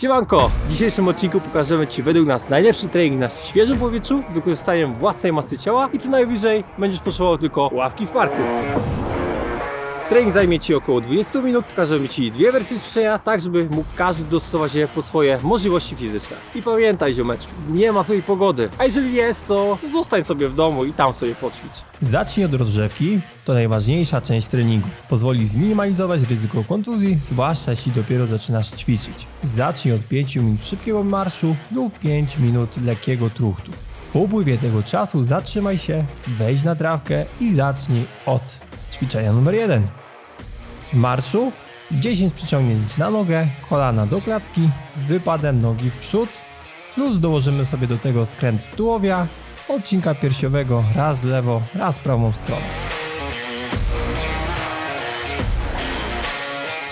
Siemanko! W dzisiejszym odcinku pokażemy Ci według nas najlepszy trening na świeżym powietrzu z wykorzystaniem własnej masy ciała i co najwyżej będziesz potrzebował tylko ławki w parku. Trening zajmie Ci około 20 minut, pokażemy Ci dwie wersje ćwiczenia, tak żeby mógł każdy dostosować je po swoje możliwości fizyczne. I pamiętaj ziomeczku, nie ma złej pogody, a jeżeli jest, to zostań sobie w domu i tam sobie poćwicz. Zacznij od rozgrzewki, to najważniejsza część treningu. Pozwoli zminimalizować ryzyko kontuzji, zwłaszcza jeśli dopiero zaczynasz ćwiczyć. Zacznij od 5 minut szybkiego marszu lub 5 minut lekkiego truchtu. Po upływie tego czasu zatrzymaj się, wejdź na trawkę i zacznij od ćwiczenia numer 1. W marszu 10 przyciągnięć na nogę, kolana do klatki z wypadem nogi w przód, plus dołożymy sobie do tego skręt tułowia, odcinka piersiowego raz lewo, raz prawą stroną.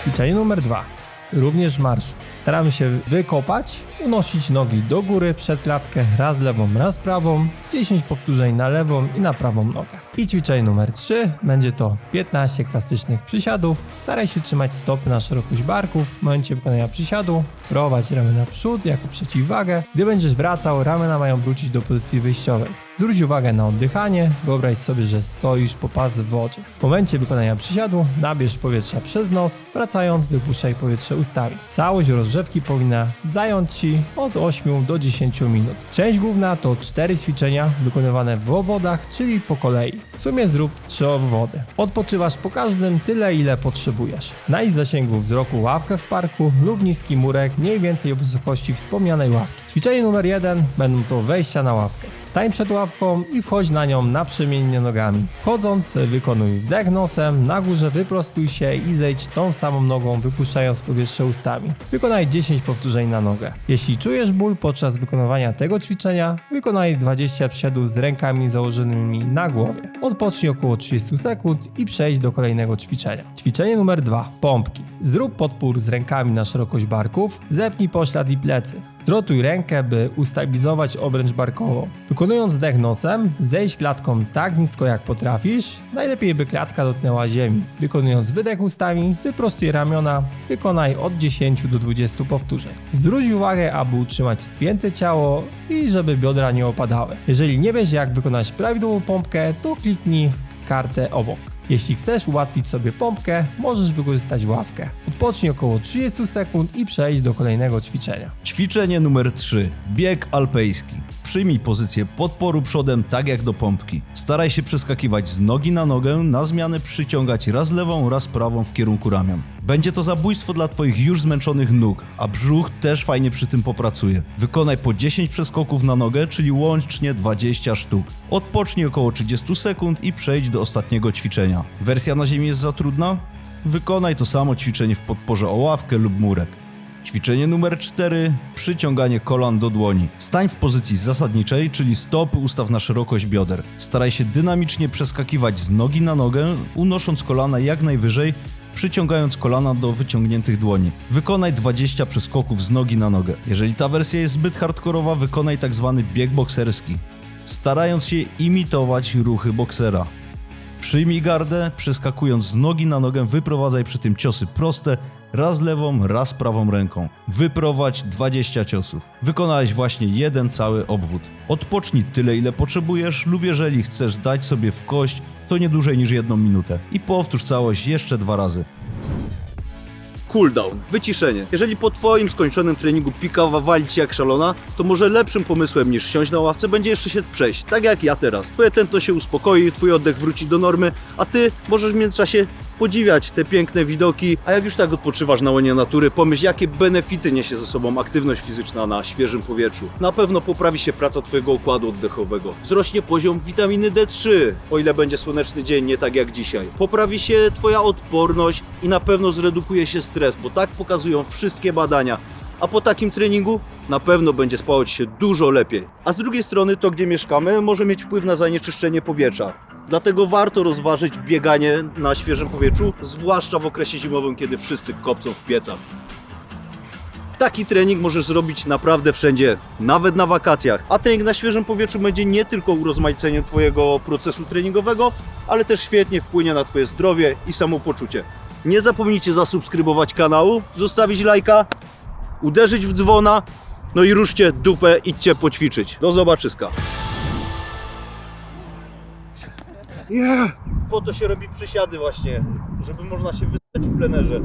Ćwiczenie numer dwa. Również marsz. Staramy się wykopać, unosić nogi do góry przed klatkę, raz lewą, raz prawą, 10 powtórzeń na lewą i na prawą nogę. I ćwiczenie numer 3 będzie to 15 klasycznych przysiadów. Staraj się trzymać stopy na szerokość barków w momencie wykonania przysiadu, prowadź ramię naprzód jako przeciwwagę. Gdy będziesz wracał, ramiona mają wrócić do pozycji wyjściowej. Zwróć uwagę na oddychanie, wyobraź sobie, że stoisz po pas w wodzie. W momencie wykonania przysiadu nabierz powietrza przez nos, wracając wypuszczaj powietrze ustami. Całość rozgrzewki powinna zająć Ci od 8 do 10 minut. Część główna to 4 ćwiczenia wykonywane w obwodach, czyli po kolei. W sumie zrób 3 obwody. Odpoczywasz po każdym tyle, ile potrzebujesz. Znajdź w zasięgu wzroku ławkę w parku lub niski murek mniej więcej o wysokości wspomnianej ławki. Ćwiczenie numer 1 będą to wejścia na ławkę. Stań przed ławką i wchodź na nią naprzemiennie nogami. Wchodząc, wykonuj wdech nosem, na górze wyprostuj się i zejdź tą samą nogą, wypuszczając powietrze ustami. Wykonaj 10 powtórzeń na nogę. Jeśli czujesz ból podczas wykonywania tego ćwiczenia, wykonaj 20 przysiadów z rękami założonymi na głowie. Odpocznij około 30 sekund i przejdź do kolejnego ćwiczenia. Ćwiczenie numer 2. Pompki. Zrób podpór z rękami na szerokość barków, zepnij poślad i plecy. Zrotuj rękę, by ustabilizować obręcz barkową. Wykonując wdech nosem, zejdź klatką tak nisko jak potrafisz, najlepiej by klatka dotknęła ziemi. Wykonując wydech ustami, wyprostuj ramiona, wykonaj od 10 do 20 powtórzeń. Zwróć uwagę, aby utrzymać spięte ciało i żeby biodra nie opadały. Jeżeli nie wiesz jak wykonać prawidłową pompkę, to kliknij w kartę obok. Jeśli chcesz ułatwić sobie pompkę, możesz wykorzystać ławkę. Odpocznij około 30 sekund i przejdź do kolejnego ćwiczenia. Ćwiczenie numer 3. Bieg alpejski. Przyjmij pozycję podporu przodem tak jak do pompki. Staraj się przeskakiwać z nogi na nogę, na zmianę przyciągać raz lewą, raz prawą w kierunku ramion. Będzie to zabójstwo dla Twoich już zmęczonych nóg, a brzuch też fajnie przy tym popracuje. Wykonaj po 10 przeskoków na nogę, czyli łącznie 20 sztuk. Odpocznij około 30 sekund i przejdź do ostatniego ćwiczenia. Wersja na ziemi jest za trudna? Wykonaj to samo ćwiczenie w podporze o ławkę lub murek. Ćwiczenie numer 4. Przyciąganie kolan do dłoni. Stań w pozycji zasadniczej, czyli stopy ustaw na szerokość bioder. Staraj się dynamicznie przeskakiwać z nogi na nogę, unosząc kolana jak najwyżej, przyciągając kolana do wyciągniętych dłoni. Wykonaj 20 przeskoków z nogi na nogę. Jeżeli ta wersja jest zbyt hardkorowa, wykonaj tak zwany bieg bokserski, starając się imitować ruchy boksera. Przyjmij gardę, przeskakując z nogi na nogę, wyprowadzaj przy tym ciosy proste, raz lewą, raz prawą ręką. Wyprowadź 20 ciosów. Wykonałeś właśnie jeden cały obwód. Odpocznij tyle, ile potrzebujesz, lub jeżeli chcesz dać sobie w kość, to nie dłużej niż jedną minutę. I powtórz całość jeszcze dwa razy. Cooldown, wyciszenie. Jeżeli po Twoim skończonym treningu pikawa wali Ci jak szalona, to może lepszym pomysłem niż siąść na ławce będzie jeszcze się przejść, tak jak ja teraz. Twoje tętno się uspokoi, Twój oddech wróci do normy, a Ty możesz w międzyczasie podziwiać te piękne widoki, a jak już tak odpoczywasz na łonie natury, pomyśl jakie benefity niesie ze sobą aktywność fizyczna na świeżym powietrzu. Na pewno poprawi się praca Twojego układu oddechowego, wzrośnie poziom witaminy D3, o ile będzie słoneczny dzień, nie tak jak dzisiaj. Poprawi się Twoja odporność i na pewno zredukuje się stres, bo tak pokazują wszystkie badania. A po takim treningu na pewno będzie spało Ci się dużo lepiej. A z drugiej strony to, gdzie mieszkamy, może mieć wpływ na zanieczyszczenie powietrza. Dlatego warto rozważyć bieganie na świeżym powietrzu, zwłaszcza w okresie zimowym, kiedy wszyscy kopcą w piecach. Taki trening możesz zrobić naprawdę wszędzie, nawet na wakacjach. A trening na świeżym powietrzu będzie nie tylko urozmaiceniem Twojego procesu treningowego, ale też świetnie wpłynie na Twoje zdrowie i samopoczucie. Nie zapomnijcie zasubskrybować kanału, zostawić lajka, uderzyć w dzwona, no i ruszcie dupę, idźcie poćwiczyć. Do zobaczyska. Yeah. Po to się robi przysiady właśnie, żeby można się wyspać w plenerze.